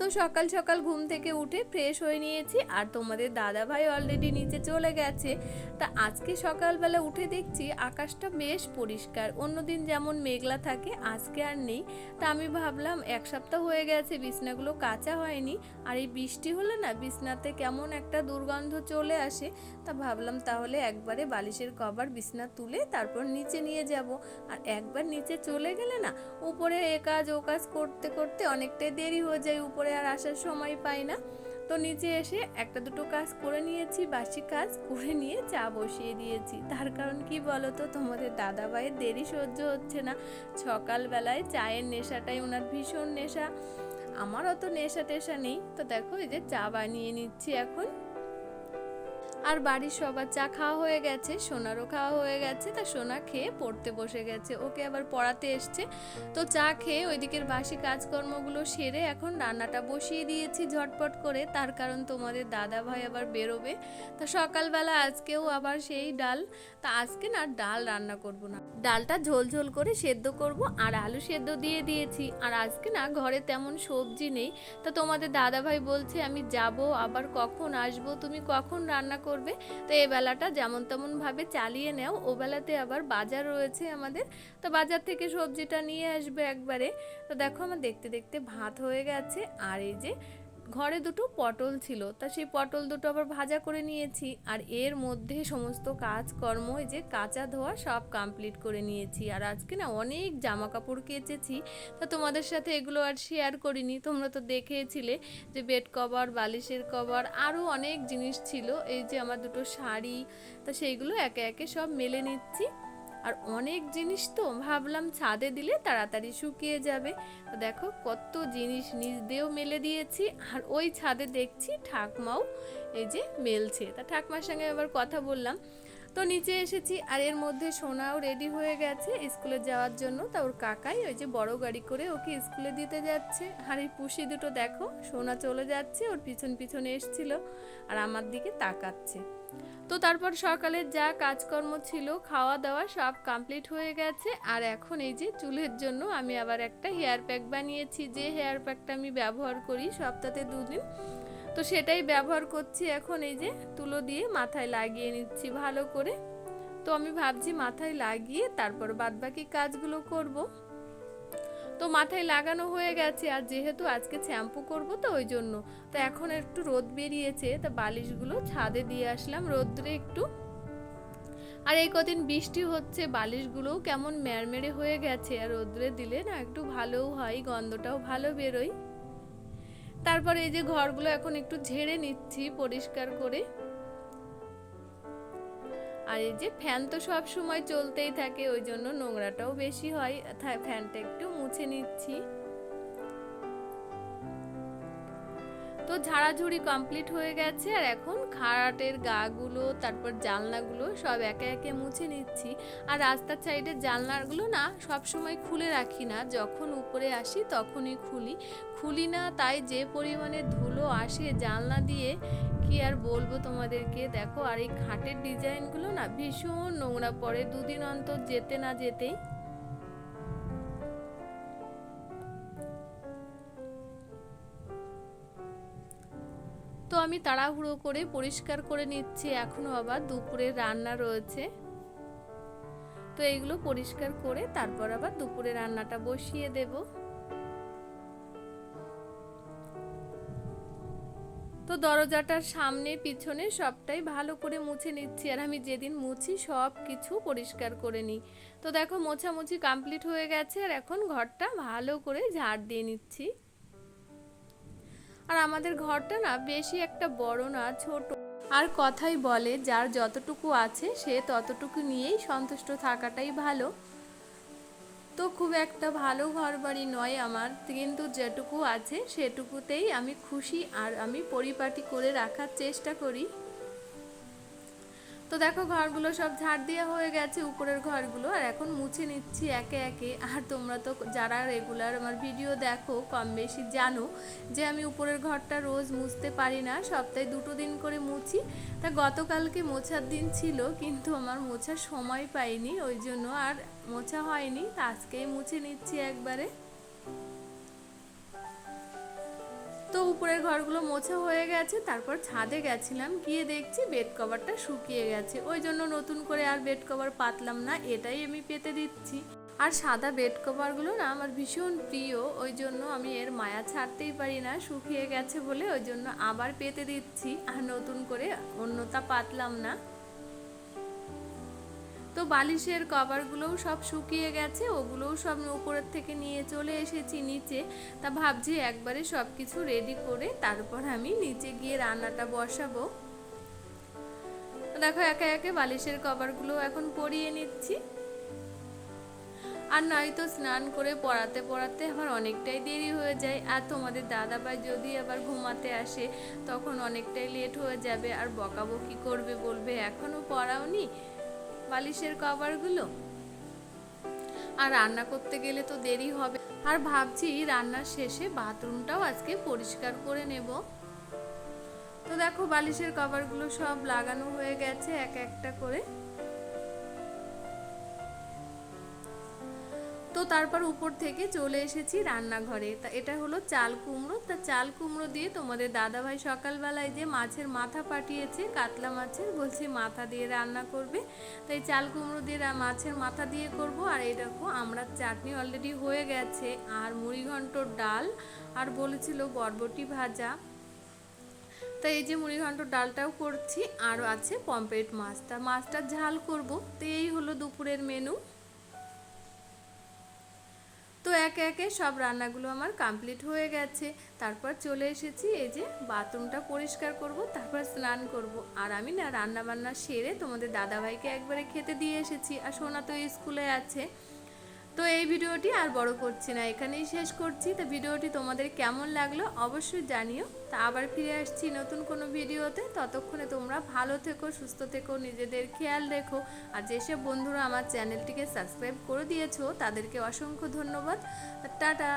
তো সকাল সকাল ঘুম থেকে উঠে ফ্রেশ হয়ে নিয়েছি আর তোমাদের দাদা ভাই অলরেডি নিচে চলে গেছে। তা আজকে সকালবেলা উঠে দেখছি আকাশটা বেশ পরিষ্কার, অন্যদিন যেমন মেঘলা থাকে, আজকে আর নেই। তা আমি ভাবলাম এক সপ্তাহ হয়ে গেছে বিছনাগুলো কাঁচা হয়নি, আর এই বৃষ্টি হলে না বিছনাতে কেমন একটা দুর্গন্ধ চলে আসে। তা ভাবলাম তাহলে একবারে বালিশের কভার বিছনা তুলে তারপর নিচে নিয়ে যাব। আর একবার নিচে চলে গেলে না উপরে এ কাজ ও কাজ করতে করতে অনেকটাই দেরি হয়ে যায় উপরে আর আসার সময় পাই না। তো নিচে এসে একটা দুটো কাজ করে নিয়েছি, বাসি কাজ করে নিয়ে চা বসিয়ে দিয়েছি। তার কারণ কি বলো তো তোমাদের দাদা ভাইয়ের দেরি সহ্য হচ্ছে না। সকালবেলায় চায়ের নেশাটাই ওনার ভীষণ নেশা। আমার অত নেশা টেশা নেই। তো দেখো এই যে চা বানিয়ে নিচ্ছি এখন। আর বাড়ির সবার চা খাওয়া হয়ে গেছে, সোনারও খাওয়া হয়ে গেছে, তা সোনা খেয়ে পড়তে বসে গেছে। ওকে আবার পড়াতে এসছে। তো চা খেয়ে ওইদিকের বাসি কাজকর্মগুলো সেরে এখন রান্নাটা বসিয়ে দিয়েছি ঝটপট করে। তার কারণ তোমাদের দাদা ভাই আবার বেরোবে। তা সকালবেলা আজকেও আবার সেই ডাল। তা আজকে না ডাল রান্না করব না। ডালটা ঝোল ঝোল করে সেদ্ধ করব আর আলু সেদ্ধ দিয়ে দিয়েছি। আর আজকে না ঘরে তেমন সবজি নেই। তা তোমাদের দাদা ভাই বলছে, আমি যাব, আবার কখন আসব? তুমি কখন রান্না করবে। তো এই বেলাটা যেমন তেমন ভাবে চালিয়ে নেও। ও বেলাতে আবার বাজার রয়েছে আমাদের। তো বাজার থেকে সবজিটা নিয়ে আসবে একবারে। তো দেখো আমার দেখতে দেখতে ভাত হয়ে গেছে। আর এই যে ঘরে দুটো পটল ছিল, তা সেই পটল দুটো আবার ভাজা করে নিয়েছি। আর এর মধ্যে সমস্ত কাজকর্ম যে কাঁচা ধোয়া সব কমপ্লিট করে নিয়েছি। আর আজকে না অনেক জামা কাপড় কেচেছি, তা তোমাদের সাথে এগুলো আর শেয়ার করিনি। তোমরা তো দেখেছিলে যে বেড কভার বালিশের কভার আরও অনেক জিনিস ছিল। এই যে আমার দুটো শাড়ি, তা সেইগুলো একে একে সব মেলে নিচ্ছি। আর অনেক জিনিস তো ভাবলাম ছাদে দিলে তাড়াতাড়ি শুকিয়ে যাবে। তো দেখো কত জিনিস নিজ দিয়েও মেলে দিয়েছি আর ওই ছাদে দেখছি ঠাকমাও এই যে মেলছে। তা ঠাকমার সঙ্গে আবার কথা বললাম। তো নিচে এসেছি আর এর মধ্যে সোনাও রেডি হয়ে গেছে। স্কুলে যাওয়ার জন্য তা ওর কাকাই ওই যে বড় গাড়ি করে ওকে স্কুলে দিতে যাচ্ছে। আর এই পুষি দুটো দেখো, সোনা চলে যাচ্ছে, ওর পিছন পিছনে এসছিল আর আমার দিকে তাকাচ্ছে। তো তারপর সকালের যা কাজকর্ম ছিল, খাওয়া দাওয়া সব কমপ্লিট হয়ে গেছে। আর এখন এই যে চুলের জন্য আমি আবার একটা হেয়ার প্যাক বানিয়েছি। যে হেয়ার প্যাকটা আমি ব্যবহার করি সপ্তাহে দুদিন তো সেটাই ব্যবহার করছি এখন, এই যে তুলো দিয়ে মাথায় লাগিয়ে নিচ্ছি ভালো করে। তো আমি ভাবছি মাথায় লাগিয়ে তারপর বাদবাকি কাজগুলো করব। তো মাথায় লাগানো হয়ে গেছে, আর যেহেতু আজকে শ্যাম্পু করব তো ওই জন্য। তো এখন একটু রোদ বেরিয়েছে, তা বালিশগুলো ছাদে দিয়ে আসলাম রোদ্রে একটু। আর এই কদিন বৃষ্টি হচ্ছে, বালিশগুলোও কেমন ম্যারমেরে হয়ে গেছে, আর রোদ্রে দিলে না একটু ভালোও হয়, গন্ধটাও ভালো বেরোয়। তারপরে এই যে ঘরগুলো এখন একটু ঝেড়ে নিচ্ছি পরিষ্কার করে। আর এই যে ফ্যান তো সব সময় চলতেই থাকে, ওই জন্য নোংরাটাও বেশি হয়। ফ্যানটা একটু মুছে নিচ্ছি। তো ঝাড়াঝুড়ি কমপ্লিট হয়ে গেছে আর এখন খারাটের গাগুলো, তারপর জানলাগুলো সব একে একে মুছে নিচ্ছি। আর রাস্তার সাইডের জানলাগুলো না সব সময় খুলে রাখি না। যখন উপরে আসি তখনই খুলি। খুলি না তাই যে পরিমাণে ধুলো আসে জানলা দিয়ে, কি আর বলব তোমাদেরকে? দেখো আর এই খাটের ডিজাইনগুলো না ভীষণ নোংরা পড়ে। দুদিন অন্তর যেতে না যেতেই তো আমি তাড়াহুড়ো করে পরিষ্কার করে নিচ্ছি, এখনও আবার দুপুরে রান্না রয়েছে। তো এইগুলো পরিষ্কার করে তারপর আবার দুপুরে রান্নাটা বসিয়ে দেব। তো দরজাটার সামনে, পিছনে সবটাই ভালো করে মুছে নিচ্ছি, আর আমি যেদিন মুছি সব কিছু পরিষ্কার করে নিই। তো দেখো মোছামুছি কমপ্লিট হয়ে গেছে, আর এখন ঘরটা ভালো করে ঝাড় দিয়ে নিচ্ছি। আর আমাদের ঘরটা না বেশি একটা বড় না, ছোট। আর কথাই বলে, যার যতটুকু আছে সে ততটুকু নিয়েই সন্তুষ্ট থাকাটাই ভালো। তো খুব একটা ভালো ঘর বাড়ি নয় আমার, কিন্তু যেটুকু আছে সেটুকুতেই আমি খুশি আর আমি পরিপাটি করে রাখার চেষ্টা করি। তো দেখো ঘরগুলো সব ঝাড় দেওয়া হয়ে গেছে উপরের ঘরগুলো, আর এখন মুছে নিচ্ছি একে একে। আর তোমরা তো যারা রেগুলার আমার ভিডিও দেখো, কম বেশি জানো যে আমি উপরের ঘরটা রোজ মুছতে পারি না, সপ্তাহে দুটো দিন করে মুছি। তা গতকালকে মোছার দিন ছিল, কিন্তু আমার মোছার সময় পাইনি, ওই জন্য আর মোছা হয়নি। তা আজকেই মুছে নিচ্ছি একবারে। তো উপরের ঘরগুলো মোছা হয়ে গেছে, তারপর ছাদে গেছিলাম, গিয়ে দেখছি বেড কভারটা শুকিয়ে গেছে। ওই জন্য নতুন করে আর বেড কভার পাতলাম না, এটাই আমি পেতে দিচ্ছি। আর সাদা বেড কভারগুলো না আমার ভীষণ প্রিয়, ওই জন্য আমি এর মায়া ছাড়তেই পারি না, শুকিয়ে গেছে বলে ওই জন্য আবার পেতে দিচ্ছি। আর নতুন করে অন্যটা পাতলাম না। তো বালিশের কভারগুলোও সব শুকিয়ে গেছে, ওগুলোও সব উপরের থেকে নিয়ে চলে এসেছি নিচে। তা ভাবছি একবারে সব কিছু রেডি করে তারপর আমি নিচে গিয়ে রান্নাটা বসাবো। দেখো একে একে বালিশের কভারগুলো এখন পরিয়ে নিচ্ছি। আর নয়তো স্নান করে পড়াতে পড়াতে আমার অনেকটাই দেরি হয়ে যায়, আর তোমাদের দাদা ভাই যদি আবার ঘুমাতে আসে তখন অনেকটাই লেট হয়ে যাবে, আর বকাবকি করবে বলবে, এখনও পড়াওনি? বালিশের কভারগুলো? আর রান্না করতে গেলে তো দেরি হবে। আর ভাবছি রান্নার শেষে বাথরুমটাও আজকে পরিষ্কার করে নেব। তো দেখো বালিশের কভারগুলো সব লাগানো হয়ে গেছে এক একটা করে। তো তারপর উপর থেকে চলে এসেছি রান্নাঘরে। তা এটা হলো চাল কুমড়ো। তা চাল কুমড়ো দিয়ে তোমাদের দাদাভাই সকালবেলায় যে মাছের মাথা পাঠিয়েছে, কাতলা মাছের, বলছে মাথা দিয়ে রান্না করবে। তাই চাল কুমড়ো দিয়ে মাছের মাথা দিয়ে করব। আর এই দেখো, আমরা চাটনি অলরেডি হয়ে গেছে। আর মুড়িঘণ্টর ডাল, আর বলেছিল বরবটি ভাজা। তো এই যে মুড়িঘণ্ট ডালটাও করছি। আরও আছে পম্পেট মাছ। তা মাছটা ঝাল করব। তো এই হলো দুপুরের মেনু তো একে একে সব রান্নাগুলো আমার কমপ্লিট হয়ে গেছে। তারপর চলে এসেছি এই যে বাথরুমটা পরিষ্কার করব, তারপর স্নান করব। আর আমি না রান্না বান্না সেরে তোমাদের দাদাভাইকে একবারে খেতে দিয়ে এসেছি। আর সোনা তো স্কুলে আছে। তো এই ভিডিওটি আর বড় করছি না, এখানেই শেষ করছি। তো ভিডিওটি তোমাদের কেমন লাগল অবশ্যই জানিও। তা আবার ফিরে আসছি নতুন কোনো ভিডিওতে। ততক্ষণে তোমরা ভালো থেকো, সুস্থ থেকো, নিজেদের খেয়াল রেখো। আর যেসব বন্ধুরা আমার চ্যানেলটিকে সাবস্ক্রাইব করে দিয়েছ, তাদেরকে অসংখ্য ধন্যবাদ। টাটা